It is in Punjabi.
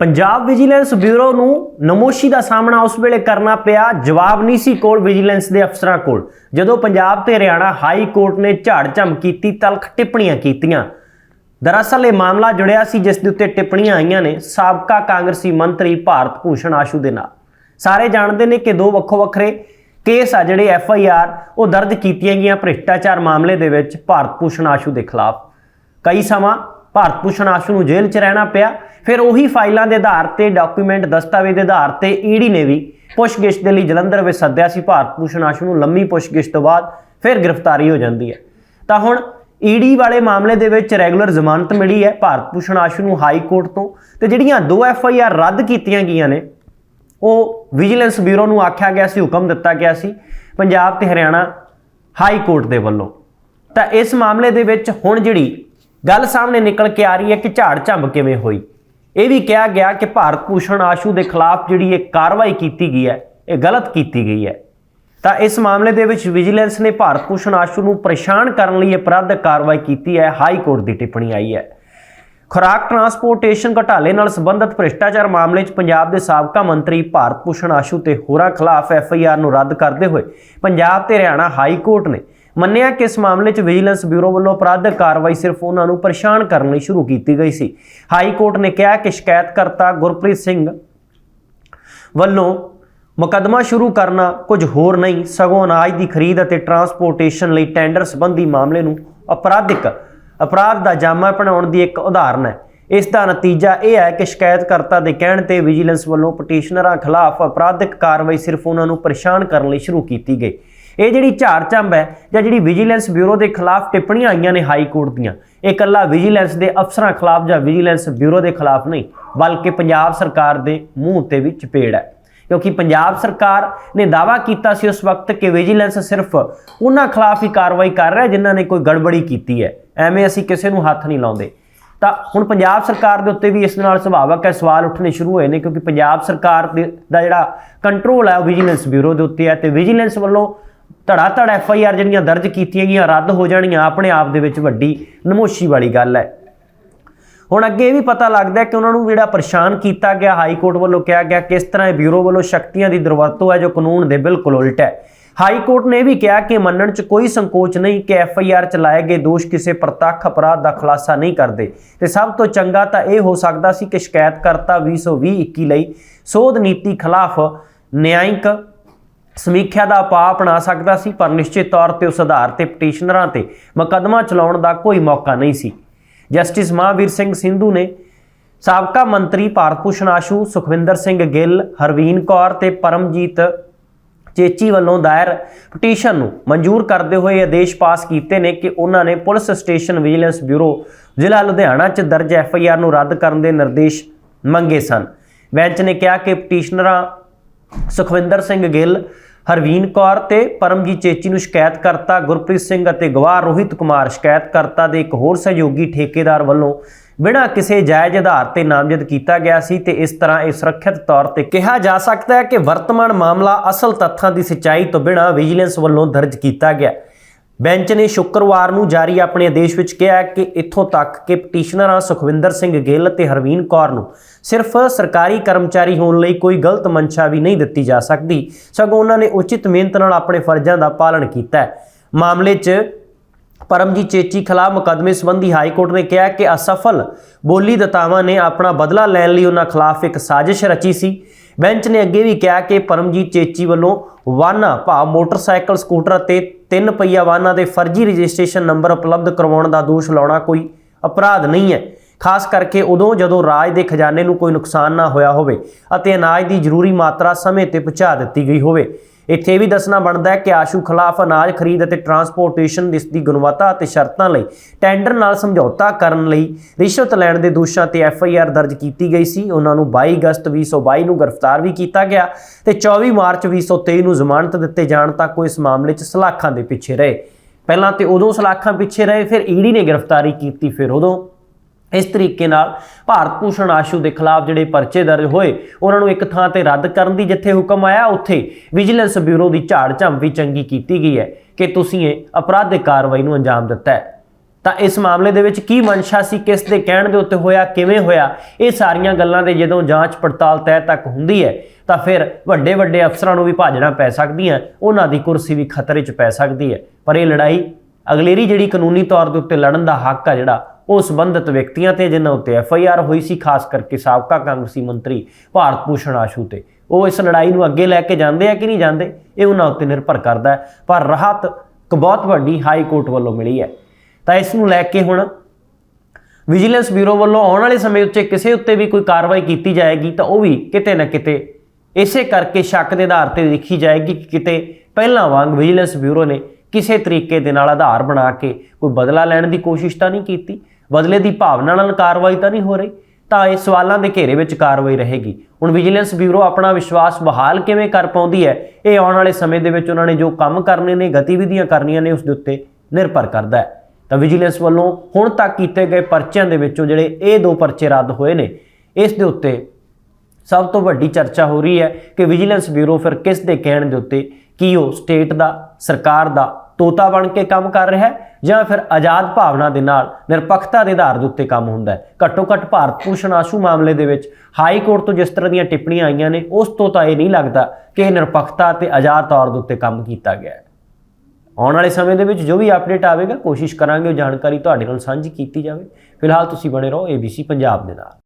ਪੰਜਾਬ ਵਿਜੀਲੈਂਸ ਬਿਊਰੋ ਨੂੰ ਨਮੋਸ਼ੀ ਦਾ ਸਾਹਮਣਾ ਉਸ ਵੇਲੇ ਕਰਨਾ ਪਿਆ। ਜਵਾਬ ਨਹੀਂ ਸੀ ਕੋਲ ਵਿਜੀਲੈਂਸ ਦੇ ਅਫਸਰਾਂ ਕੋਲ। ਜਦੋਂ ਪੰਜਾਬ ਤੇ ਹਰਿਆਣਾ ਹਾਈ ਕੋਰਟ ਨੇ ਝਾੜ ਝਮ ਕੀਤੀ, ਤਲਖ ਟਿੱਪਣੀਆਂ ਕੀਤੀਆਂ। ਦਰਅਸਲ ਇਹ ਮਾਮਲਾ ਜੁੜਿਆ ਸੀ, ਜਿਸ ਦੇ ਉੱਤੇ ਟਿੱਪਣੀਆਂ ਆਈਆਂ ਨੇ ਸਾਬਕਾ ਕਾਂਗਰਸੀ ਮੰਤਰੀ ਭਾਰਤ ਭੂਸ਼ਣ ਆਸ਼ੂ ਦੇ ਨਾਲ। ਸਾਰੇ ਜਾਣਦੇ ਨੇ ਕਿ ਦੋ ਵੱਖੋ ਵੱਖਰੇ ਕੇਸ ਆ ਜਿਹੜੇ ਐਫ ਆਈ ਆਰ ਉਹ ਦਰਜ ਕੀਤੀਆਂ ਗਈਆਂ ਭ੍ਰਿਸ਼ਟਾਚਾਰ ਮਾਮਲੇ ਦੇ ਵਿੱਚ ਭਾਰਤ ਭੂਸ਼ਣ ਆਸ਼ੂ ਦੇ ਖਿਲਾਫ। ਕਈ ਸਮਾਂ ਭਾਰਤ ਭੂਸ਼ਣ ਆਸ਼ੂ ਨੂੰ ਜੇਲ੍ਹ 'ਚ ਰਹਿਣਾ ਪਿਆ। ਫਿਰ ਉਹੀ ਫਾਈਲਾਂ ਦੇ ਆਧਾਰ ਤੇ ਡਾਕੂਮੈਂਟ ਦਸਤਾਵੇਜ਼ ਦੇ ਆਧਾਰ ਤੇ ਈਡੀ ਨੇ ਵੀ ਪੁੱਛਗਿੱਛ ਦੇ ਲਈ ਜਲੰਧਰ ਵਿੱਚ ਸੱਦਿਆ ਸੀ ਭਾਰਤ ਭੂਸ਼ਣ ਆਸ਼ੂ ਨੂੰ। ਲੰਮੀ ਪੁੱਛਗਿੱਛ ਤੋਂ ਬਾਅਦ ਫਿਰ ਗ੍ਰਿਫਤਾਰੀ ਹੋ ਜਾਂਦੀ ਹੈ। ਤਾਂ ਹੁਣ ਈਡੀ ਵਾਲੇ ਮਾਮਲੇ ਦੇ ਵਿੱਚ ਰੈਗੂਲਰ ਜ਼ਮਾਨਤ ਮਿਲੀ ਹੈ ਭਾਰਤ ਭੂਸ਼ਣ ਆਸ਼ੂ ਨੂੰ ਹਾਈ ਕੋਰਟ ਤੋਂ। ਤੇ ਜਿਹੜੀਆਂ ਦੋ ਐਫ ਆਈ ਆਰ ਰੱਦ ਕੀਤੀਆਂ ਗਈਆਂ ਨੇ, ਉਹ ਵਿਜੀਲੈਂਸ ਬਿਊਰੋ ਨੂੰ ਆਖਿਆ ਗਿਆ ਸੀ, ਹੁਕਮ ਦਿੱਤਾ ਗਿਆ ਸੀ ਪੰਜਾਬ ਤੇ ਹਰਿਆਣਾ ਹਾਈ ਕੋਰਟ ਦੇ ਵੱਲੋਂ। ਤਾਂ ਇਸ ਮਾਮਲੇ ਦੇ ਵਿੱਚ ਹੁਣ ਜਿਹੜੀ ਗੱਲ ਸਾਹਮਣੇ ਨਿਕਲ ਕੇ ਆ ਰਹੀ ਹੈ ਕਿ ਝਾੜ ਝੰਬ ਕਿਵੇਂ ਹੋਈ। ਇਹ ਵੀ ਕਿਹਾ ਗਿਆ ਕਿ ਭਾਰਤ ਭੂਸ਼ਣ ਆਸ਼ੂ ਦੇ ਖਿਲਾਫ ਜਿਹੜੀ ਇਹ ਕਾਰਵਾਈ ਕੀਤੀ ਗਈ ਹੈ, ਇਹ ਗਲਤ ਕੀਤੀ ਗਈ ਹੈ। ਤਾਂ ਇਸ ਮਾਮਲੇ ਦੇ ਵਿੱਚ ਵਿਜੀਲੈਂਸ ਨੇ ਭਾਰਤ ਭੂਸ਼ਣ ਆਸ਼ੂ ਨੂੰ ਪਰੇਸ਼ਾਨ ਕਰਨ ਲਈ ਅਪਰਾਧਿਕ ਕਾਰਵਾਈ ਕੀਤੀ ਹੈ, ਹਾਈ ਕੋਰਟ ਦੀ ਟਿੱਪਣੀ ਆਈ ਹੈ। ਖੁਰਾਕ ਟਰਾਂਸਪੋਰਟੇਸ਼ਨ ਘਟਾਲੇ ਨਾਲ ਸੰਬੰਧਿਤ ਭ੍ਰਿਸ਼ਟਾਚਾਰ ਮਾਮਲੇ 'ਚ ਪੰਜਾਬ ਦੇ ਸਾਬਕਾ ਮੰਤਰੀ ਭਾਰਤ ਭੂਸ਼ਣ ਆਸ਼ੂ ਤੇ ਹੋਰਾਂ ਖਿਲਾਫ ਐਫ ਆਈ ਆਰ ਨੂੰ ਰੱਦ ਕਰਦੇ ਹੋਏ ਪੰਜਾਬ ਤੇ ਹਰਿਆਣਾ ਹਾਈ ਕੋਰਟ ਨੇ ਮੰਨਿਆ ਕਿ ਇਸ ਮਾਮਲੇ 'ਚ ਵਿਜੀਲੈਂਸ ਬਿਊਰੋ ਵੱਲੋਂ ਅਪਰਾਧਿਕ ਕਾਰਵਾਈ ਸਿਰਫ ਉਹਨਾਂ ਨੂੰ ਪਰੇਸ਼ਾਨ ਕਰਨ ਲਈ ਸ਼ੁਰੂ ਕੀਤੀ ਗਈ ਸੀ। ਹਾਈ ਕੋਰਟ ਨੇ ਕਿਹਾ ਕਿ ਸ਼ਿਕਾਇਤਕਰਤਾ ਗੁਰਪ੍ਰੀਤ ਸਿੰਘ ਵੱਲੋਂ ਮੁਕੱਦਮਾ ਸ਼ੁਰੂ ਕਰਨਾ ਕੁਝ ਹੋਰ ਨਹੀਂ, ਸਗੋਂ ਅਨਾਜ ਦੀ ਖਰੀਦ ਅਤੇ ਟਰਾਂਸਪੋਰਟੇਸ਼ਨ ਲਈ ਟੈਂਡਰ ਸੰਬੰਧੀ ਮਾਮਲੇ ਨੂੰ ਅਪਰਾਧਿਕ ਅਪਰਾਧ ਦਾ ਜਾਮਾ ਬਣਾਉਣ ਦੀ ਇੱਕ ਉਦਾਹਰਨ ਹੈ। ਇਸ ਦਾ ਨਤੀਜਾ ਇਹ ਹੈ ਕਿ ਸ਼ਿਕਾਇਤਕਰਤਾ ਦੇ ਕਹਿਣ ਤੇ ਵਿਜੀਲੈਂਸ ਵੱਲੋਂ ਪਟੀਸ਼ਨਰਾਂ ਖਿਲਾਫ ਅਪਰਾਧਿਕ ਕਾਰਵਾਈ ਸਿਰਫ ਉਹਨਾਂ ਨੂੰ ਪਰੇਸ਼ਾਨ ਕਰਨ ਲਈ ਸ਼ੁਰੂ ਕੀਤੀ ਗਈ। ਇਹ ਜਿਹੜੀ ਝਾਰਚੰਬ ਹੈ ਜਾਂ ਜਿਹੜੀ ਵਿਜੀਲੈਂਸ ਬਿਊਰੋ ਦੇ ਖਿਲਾਫ ਟਿੱਪਣੀਆਂ ਆਈਆਂ ਨੇ ਹਾਈ ਕੋਰਟ ਦੀਆਂ, ਇਹ ਇਕੱਲਾ ਵਿਜੀਲੈਂਸ ਦੇ ਅਫਸਰਾਂ ਖਿਲਾਫ ਜਾਂ ਵਿਜੀਲੈਂਸ ਬਿਊਰੋ ਦੇ ਖਿਲਾਫ ਨਹੀਂ, ਬਲਕਿ ਪੰਜਾਬ ਸਰਕਾਰ ਦੇ ਮੂੰਹ ਤੇ ਵੀ ਚਪੇੜ ਹੈ। ਕਿਉਂਕਿ ਪੰਜਾਬ ਸਰਕਾਰ ਨੇ ਦਾਵਾ ਕੀਤਾ ਸੀ ਉਸ ਵਕਤ ਕਿ ਵਿਜੀਲੈਂਸ ਸਿਰਫ ਉਹਨਾਂ ਖਿਲਾਫ ਹੀ ਕਾਰਵਾਈ ਕਰ ਰਿਹਾ ਜਿਨ੍ਹਾਂ ਨੇ ਕੋਈ ਗੜਬੜੀ ਕੀਤੀ ਹੈ। ਐਵੇਂ ਅਸੀਂ ਕਿਸੇ ਨੂੰ ਹੱਥ ਨਹੀਂ ਲਾਉਂਦੇ। ਤਾਂ ਹੁਣ ਪੰਜਾਬ ਸਰਕਾਰ ਦੇ ਉੱਤੇ ਵੀ ਇਸ ਨਾਲ ਸੁਭਾਵਕ ਹੈ, ਸਵਾਲ ਉੱਠਣੇ ਸ਼ੁਰੂ ਹੋਏ ਨੇ ਕਿਉਂਕਿ ਪੰਜਾਬ ਸਰਕਾਰ ਦੇ ਦਾ ਜਿਹੜਾ ਕੰਟਰੋਲ ਹੈ ਉਹ ਵਿਜੀਲੈਂਸ ਬਿਊਰੋ ਦੇ ਉੱਤੇ ਹੈ ਤੇ ਵਿਜੀਲੈਂਸ ਵੱਲੋਂ ਧੜਾ ਧੜ ਐਫ ਆਈ ਆਰ ਜਿਹੜੀਆਂ ਦਰਜ ਕੀਤੀਆਂ ਗਈਆਂ, ਰੱਦ ਹੋ ਜਾਣੀਆਂ, ਆਪਣੇ ਆਪ ਦੇ ਵਿੱਚ ਵੱਡੀ ਨਮੋਸ਼ੀ ਵਾਲੀ ਗੱਲ ਹੈ। ਹੁਣ ਅੱਗੇ ਇਹ ਵੀ ਪਤਾ ਲੱਗਦਾ ਕਿ ਉਹਨਾਂ ਨੂੰ ਜਿਹੜਾ ਪਰੇਸ਼ਾਨ ਕੀਤਾ ਗਿਆ, ਹਾਈ ਕੋਰਟ ਵੱਲੋਂ ਕਿਹਾ ਗਿਆ ਕਿਸ ਤਰ੍ਹਾਂ ਇਹ ਬਿਊਰੋ ਵੱਲੋਂ ਸ਼ਕਤੀਆਂ ਦੀ ਦੁਰਵਰਤੋਂ ਹੈ, ਜੋ ਕਾਨੂੰਨ ਦੇ ਬਿਲਕੁਲ ਉਲਟ ਹੈ। ਹਾਈ ਕੋਰਟ ਨੇ ਇਹ ਵੀ ਕਿਹਾ ਕਿ ਮੰਨਣ 'ਚ ਕੋਈ ਸੰਕੋਚ ਨਹੀਂ ਕਿ ਐਫ ਆਈ ਆਰ ਚਲਾਏ ਗਏ ਦੋਸ਼ ਕਿਸੇ ਪ੍ਰਤੱਖ ਅਪਰਾਧ ਦਾ ਖੁਲਾਸਾ ਨਹੀਂ ਕਰਦੇ। ਤੇ ਸਭ ਤੋਂ ਚੰਗਾ ਤਾਂ ਇਹ ਹੋ ਸਕਦਾ ਸੀ ਕਿ ਸ਼ਿਕਾਇਤਕਰਤਾ 2020-21 ਲਈ ਸੋਧ ਨੀਤੀ ਖਿਲਾਫ ਨਿਆਂਇਕ ਸਮੀਖਿਆ ਦਾ ਉਪਾਅ ਅਪਣਾ ਸਕਦਾ ਸੀ, ਪਰ ਨਿਸ਼ਚਿਤ ਤੌਰ ਤੇ ਉਸ ਆਧਾਰ ਤੇ ਪਟੀਸ਼ਨਰਾਂ ਤੇ ਮੁਕੱਦਮਾ ਚਲਾਉਣ ਦਾ ਕੋਈ ਮੌਕਾ ਨਹੀਂ ਸੀ। ਜਸਟਿਸ ਮਹਾਵੀਰ ਸਿੰਘ ਸਿੰਧੂ ਨੇ ਸਾਬਕਾ ਮੰਤਰੀ ਭਾਰਤ ਭੂਸ਼ਣ ਆਸ਼ੂ, ਸੁਖਵਿੰਦਰ ਸਿੰਘ ਗਿੱਲ, ਹਰਵੀਨ ਕੌਰ ਤੇ ਪਰਮਜੀਤ ਚੇਚੀ ਵੱਲੋਂ ਦਾਇਰ ਪਟੀਸ਼ਨ ਨੂੰ ਮਨਜ਼ੂਰ ਕਰਦੇ ਹੋਏ ਆਦੇਸ਼ ਪਾਸ ਕੀਤੇ ਨੇ ਕਿ ਉਹਨਾਂ ਨੇ ਪੁਲਿਸ ਸਟੇਸ਼ਨ ਵਿਜੀਲੈਂਸ ਬਿਊਰੋ, ਜ਼ਿਲ੍ਹਾ ਲੁਧਿਆਣਾ 'ਚ ਦਰਜ ਐਫ ਆਈ ਆਰ ਨੂੰ ਰੱਦ ਕਰਨ ਦੇ ਨਿਰਦੇਸ਼ ਮੰਗੇ ਸਨ। ਬੈਂਚ ਨੇ ਕਿਹਾ ਕਿ ਪਟੀਸ਼ਨਰਾਂ ਸੁਖਵਿੰਦਰ ਸਿੰਘ ਗਿੱਲ ਹਰਵੀਨ ਕੌਰ ਤੇ ਪਰਮਜੀਤ ਚੇਚੀ ਨੂੰ ਸ਼ਿਕਾਇਤ ਕਰਤਾ, ਗੁਰਪ੍ਰੀਤ ਸਿੰਘ ਅਤੇ ਗਵਾਹ ਰੋਹਿਤ ਕੁਮਾਰ ਸ਼ਿਕਾਇਤ ਕਰਤਾ ਦੇ ਇੱਕ ਹੋਰ ਸਹਿਯੋਗੀ ਠੇਕੇਦਾਰ ਵੱਲੋਂ ਬਿਨਾਂ ਕਿਸੇ ਜਾਇਜ਼ ਆਧਾਰ ਤੇ ਨਾਮਜ਼ਦ ਕੀਤਾ ਗਿਆ ਸੀ ਤੇ ਇਸ ਤਰ੍ਹਾਂ ਇਹ ਸੁਰੱਖਿਅਤ ਤੌਰ ਤੇ ਕਿਹਾ ਜਾ ਸਕਦਾ ਹੈ ਕਿ ਵਰਤਮਾਨ ਮਾਮਲਾ ਅਸਲ ਤੱਥਾਂ ਦੀ ਸਚਾਈ ਤੋਂ ਬਿਨਾਂ ਵਿਜੀਲੈਂਸ ਵੱਲੋਂ ਦਰਜ ਕੀਤਾ ਗਿਆ। ਬੈਂਚ ਨੇ ਸ਼ੁੱਕਰਵਾਰ ਨੂੰ ਜਾਰੀ ਆਪਣੇ ਆਦੇਸ਼ ਵਿੱਚ ਕਿਹਾ ਕਿ ਇੱਥੋਂ ਤੱਕ ਕਿ ਪਟੀਸ਼ਨਰਾਂ ਸੁਖਵਿੰਦਰ ਸਿੰਘ ਗਿੱਲ ਅਤੇ ਹਰਵੀਨ ਕੌਰ ਨੂੰ ਸਿਰਫ ਸਰਕਾਰੀ ਕਰਮਚਾਰੀ ਹੋਣ ਲਈ ਕੋਈ ਗਲਤ ਮਨਸ਼ਾ ਵੀ ਨਹੀਂ ਦਿੱਤੀ ਜਾ ਸਕਦੀ, ਸਗੋਂ ਉਹਨਾਂ ਨੇ ਉਚਿਤ ਮਿਹਨਤ ਨਾਲ ਆਪਣੇ ਫਰਜ਼ਾਂ ਦਾ ਪਾਲਣ ਕੀਤਾ ਹੈ। ਮਾਮਲੇ 'ਚ ਪਰਮਜੀਤ ਚੇਚੀ ਖਿਲਾਫ ਮੁਕੱਦਮੇ ਸੰਬੰਧੀ ਹਾਈ ਕੋਰਟ ਨੇ ਕਿਹਾ ਕਿ ਅਸਫਲ ਬੋਲੀ ਦਤਾਵਾਂ ਨੇ ਆਪਣਾ ਬਦਲਾ ਲੈਣ ਲਈ ਉਹਨਾਂ ਖਿਲਾਫ ਇੱਕ ਸਾਜ਼ਿਸ਼ ਰਚੀ ਸੀ। ਬੈਂਚ ਨੇ ਅੱਗੇ ਵੀ ਕਿਹਾ ਕਿ ਪਰਮਜੀਤ ਚੇਚੀ ਵੱਲੋਂ ਵਾਹਨਾਂ ਭਾਵ ਮੋਟਰਸਾਈਕਲ, ਸਕੂਟਰ ਅਤੇ ਤਿੰਨ ਪਹੀਆ ਵਾਹਨਾਂ ਦੇ ਫਰਜ਼ੀ ਰਜਿਸਟ੍ਰੇਸ਼ਨ ਨੰਬਰ ਉਪਲਬਧ ਕਰਵਾਉਣ ਦਾ ਦੋਸ਼ ਲਾਉਣਾ ਕੋਈ ਅਪਰਾਧ ਨਹੀਂ ਹੈ। ਖਾਸ ਕਰਕੇ ਉਦੋਂ ਜਦੋਂ ਰਾਜ ਦੇ ਖਜ਼ਾਨੇ ਨੂੰ ਕੋਈ ਨੁਕਸਾਨ ਨਾ ਹੋਇਆ ਹੋਵੇ ਅਤੇ ਅਨਾਜ ਦੀ ਜ਼ਰੂਰੀ ਮਾਤਰਾ ਸਮੇਂ ਤੇ ਪਹੁੰਚਾ ਦਿੱਤੀ ਗਈ ਹੋਵੇ। ਇੱਥੇ ਇਹ ਵੀ ਦੱਸਣਾ ਬਣਦਾ ਹੈ ਕਿ ਆਸ਼ੂ ਖਿਲਾਫ ਅਨਾਜ ਖਰੀਦ ਅਤੇ ਟਰਾਂਸਪੋਰਟੇਸ਼ਨ ਦੀ ਦੀ ਗੁਣਵੱਤਾ ਅਤੇ ਸ਼ਰਤਾਂ ਲਈ ਟੈਂਡਰ ਨਾਲ ਸਮਝੌਤਾ ਕਰਨ ਲਈ ਰਿਸ਼ਵਤ ਲੈਣ ਦੇ ਦੋਸ਼ਾਂ ਤੇ ਐਫ ਆਈ ਆਰ ਦਰਜ ਕੀਤੀ ਗਈ ਸੀ। ਉਹਨਾਂ ਨੂੰ 22 ਅਗਸਤ 2022 ਨੂੰ ਗ੍ਰਿਫਤਾਰ ਵੀ ਕੀਤਾ ਗਿਆ ਤੇ 24 ਮਾਰਚ 2023 ਨੂੰ ਜ਼ਮਾਨਤ ਦਿੱਤੇ ਜਾਣ ਤੱਕ ਉਹ ਇਸ ਮਾਮਲੇ 'ਚ ਸਲਾਖਾਂ ਦੇ ਪਿੱਛੇ ਰਹੇ। ਪਹਿਲਾਂ ਤੇ ਉਦੋਂ ਸਲਾਖਾਂ ਪਿੱਛੇ ਰਹੇ, ਫਿਰ ਈਡੀ ਨੇ ਗ੍ਰਿਫਤਾਰੀ ਕੀਤੀ, ਫਿਰ ਉਦੋਂ ਇਸ ਤਰੀਕੇ ਨਾਲ ਭਾਰਤ ਭੂਸ਼ਣ ਆਸ਼ੂ ਦੇ ਖਿਲਾਫ ਜਿਹੜੇ ਪਰਚੇ ਦਰਜ ਹੋਏ, ਉਹਨਾਂ ਨੂੰ ਇੱਕ ਥਾਂ ਤੇ ਰੱਦ ਕਰਨ ਦੀ ਜਿੱਥੇ ਹੁਕਮ ਆਇਆ, ਉੱਥੇ ਵਿਜੀਲੈਂਸ ਬਿਊਰੋ ਦੀ ਝਾੜ ਝੰਮ ਵੀ ਚੰਗੀ ਕੀਤੀ ਗਈ ਹੈ ਕਿ ਤੁਸੀਂ ਇਹ ਅਪਰਾਧਿਕ ਕਾਰਵਾਈ ਨੂੰ ਅੰਜਾਮ ਦਿੱਤਾ ਹੈ। ਤਾਂ ਇਸ ਮਾਮਲੇ ਦੇ ਵਿੱਚ ਕੀ ਮਨਸ਼ਾ ਸੀ, ਕਿਸ ਦੇ ਕਹਿਣ ਦੇ ਉੱਤੇ ਹੋਇਆ, ਕਿਵੇਂ ਹੋਇਆ, ਇਹ ਸਾਰੀਆਂ ਗੱਲਾਂ ਦੇ ਜਦੋਂ ਜਾਂਚ ਪੜਤਾਲ ਤਹਿ ਤੱਕ ਹੁੰਦੀ ਹੈ, ਤਾਂ ਫਿਰ ਵੱਡੇ ਵੱਡੇ ਅਫਸਰਾਂ ਨੂੰ ਵੀ ਭਾਜਣਾ ਪੈ ਸਕਦੀਆਂ, ਉਹਨਾਂ ਦੀ ਕੁਰਸੀ ਵੀ ਖਤਰੇ 'ਚ ਪੈ ਸਕਦੀ ਹੈ। ਪਰ ਇਹ ਲੜਾਈ ਅਗਲੇਰੀ ਜਿਹੜੀ ਕਾਨੂੰਨੀ ਤੌਰ ਦੇ ਉੱਤੇ ਲੜਨ ਦਾ ਹੱਕ ਆ ਜਿਹੜਾ ਉਹ ਸੰਬੰਧਿਤ ਵਿਅਕਤੀਆਂ ਤੇ, ਜਿਨ੍ਹਾਂ ਉੱਤੇ ਐਫ ਆਈ ਆਰ ਹੋਈ ਸੀ, ਖਾਸ ਕਰਕੇ ਸਾਬਕਾ ਕਾਂਗਰਸੀ ਮੰਤਰੀ ਭਾਰਤ ਭੂਸ਼ਣ ਆਸ਼ੂ ਤੇ। ਉਹ ਇਸ ਲੜਾਈ ਨੂੰ ਅੱਗੇ ਲੈ ਕੇ ਜਾਂਦੇ ਆ ਕਿ ਨਹੀਂ ਜਾਂਦੇ? ਇਹ ਉਹਨਾਂ ਉੱਤੇ ਨਿਰਭਰ ਕਰਦਾ ਹੈ। ਪਰ ਰਾਹਤ ਇੱਕ ਬਹੁਤ ਵੱਡੀ ਹਾਈ ਕੋਰਟ ਵੱਲੋਂ ਮਿਲੀ ਹੈ। ਤਾਂ ਇਸ ਨੂੰ ਲੈ ਕੇ ਹੁਣ ਵਿਜੀਲੈਂਸ ਬਿਊਰੋ ਵੱਲੋਂ ਆਉਣ ਵਾਲੇ ਸਮੇਂ ਉੱਤੇ ਕਿਸੇ ਉੱਤੇ ਵੀ ਕੋਈ ਕਾਰਵਾਈ ਕੀਤੀ ਜਾਏਗੀ, ਤਾਂ ਉਹ ਵੀ ਕਿਤੇ ਨਾ ਕਿਤੇ ਇਸੇ ਕਰਕੇ ਸ਼ੱਕ ਦੇ ਆਧਾਰ ਤੇ ਦੇਖੀ ਜਾਏਗੀ ਕਿ ਕਿਤੇ ਪਹਿਲਾਂ ਵਾਂਗ ਵਿਜੀਲੈਂਸ ਬਿਊਰੋ ਨੇ ਕਿਸੇ ਤਰੀਕੇ ਦੇ ਨਾਲ ਆਧਾਰ ਬਣਾ ਕੇ ਕੋਈ ਬਦਲਾ ਲੈਣ ਦੀ ਕੋਸ਼ਿਸ਼ ਤਾਂ ਨਹੀਂ ਕੀਤੀ। ਬਦਲੇ ਦੀ ਭਾਵਨਾ ਨਾਲ ਕਾਰਵਾਈ ਤਾਂ ਨਹੀਂ ਹੋ ਰਹੀ, ਤਾਂ ਇਹ ਸਵਾਲਾਂ ਦੇ ਘੇਰੇ ਵਿੱਚ ਕਾਰਵਾਈ ਰਹੇਗੀ। ਹੁਣ ਵਿਜੀਲੈਂਸ ਬਿਊਰੋ ਆਪਣਾ ਵਿਸ਼ਵਾਸ ਬਹਾਲ ਕਿਵੇਂ ਕਰ ਪਾਉਂਦੀ ਹੈ, ਇਹ ਆਉਣ ਵਾਲੇ ਸਮੇਂ ਦੇ ਵਿੱਚ ਉਹਨਾਂ ਨੇ ਜੋ ਕੰਮ ਕਰਨੇ ਨੇ, ਗਤੀਵਿਧੀਆਂ ਕਰਨੀਆਂ ਨੇ, ਉਸ ਦੇ ਉੱਤੇ ਨਿਰਭਰ ਕਰਦਾ ਹੈ। ਤਾਂ ਵਿਜੀਲੈਂਸ ਵੱਲੋਂ ਹੁਣ ਤੱਕ ਕੀਤੇ ਗਏ ਪਰਚਿਆਂ ਦੇ ਵਿੱਚੋਂ ਜਿਹੜੇ ਇਹ ਦੋ ਪਰਚੇ ਰੱਦ ਹੋਏ ਨੇ, ਇਸ ਦੇ ਉੱਤੇ ਸਭ ਤੋਂ ਵੱਡੀ ਚਰਚਾ ਹੋ ਰਹੀ ਹੈ ਕਿ ਵਿਜੀਲੈਂਸ ਬਿਊਰੋ ਫਿਰ ਕਿਸ ਦੇ ਕਹਿਣ ਦੇ ਉੱਤੇ, ਕੀ ਉਹ ਸਟੇਟ ਦਾ, ਸਰਕਾਰ ਦਾ ਤੋਤਾ ਬਣ ਕੇ ਕੰਮ ਕਰ ਰਿਹਾ ਹੈ ਜਾਂ ਫਿਰ ਆਜ਼ਾਦ ਭਾਵਨਾ ਦੇ ਨਾਲ ਨਿਰਪੱਖਤਾ ਦੇ ਆਧਾਰ ਦੇ ਉੱਤੇ ਕੰਮ ਹੁੰਦਾ ਹੈ। ਘੱਟੋ ਘੱਟ ਭਾਰਤ ਭੂਸ਼ਣ ਆਸ਼ੂ ਮਾਮਲੇ ਦੇ ਵਿੱਚ ਹਾਈ ਕੋਰਟ ਤੋਂ ਜਿਸ ਤਰ੍ਹਾਂ ਦੀਆਂ ਟਿੱਪਣੀਆਂ ਆਈਆਂ ਨੇ, ਉਸ ਤੋਂ ਤਾਂ ਇਹ ਨਹੀਂ ਲੱਗਦਾ ਕਿ ਇਹ ਨਿਰਪੱਖਤਾ ਤੇ ਆਜ਼ਾਦ ਤੌਰ ਦੇ ਉੱਤੇ ਕੰਮ ਕੀਤਾ ਗਿਆ ਹੈ। ਆਉਣ ਵਾਲੇ ਸਮੇਂ ਦੇ ਵਿੱਚ ਜੋ ਵੀ ਅਪਡੇਟ ਆਵੇਗਾ, ਕੋਸ਼ਿਸ਼ ਕਰਾਂਗੇ ਉਹ ਜਾਣਕਾਰੀ ਤੁਹਾਡੇ ਨਾਲ ਸਾਂਝੀ ਕੀਤੀ ਜਾਵੇ। ਫਿਲਹਾਲ ਤੁਸੀਂ ਬਣੇ ਰਹੋ ABC ਪੰਜਾਬ ਦੇ ਨਾਲ।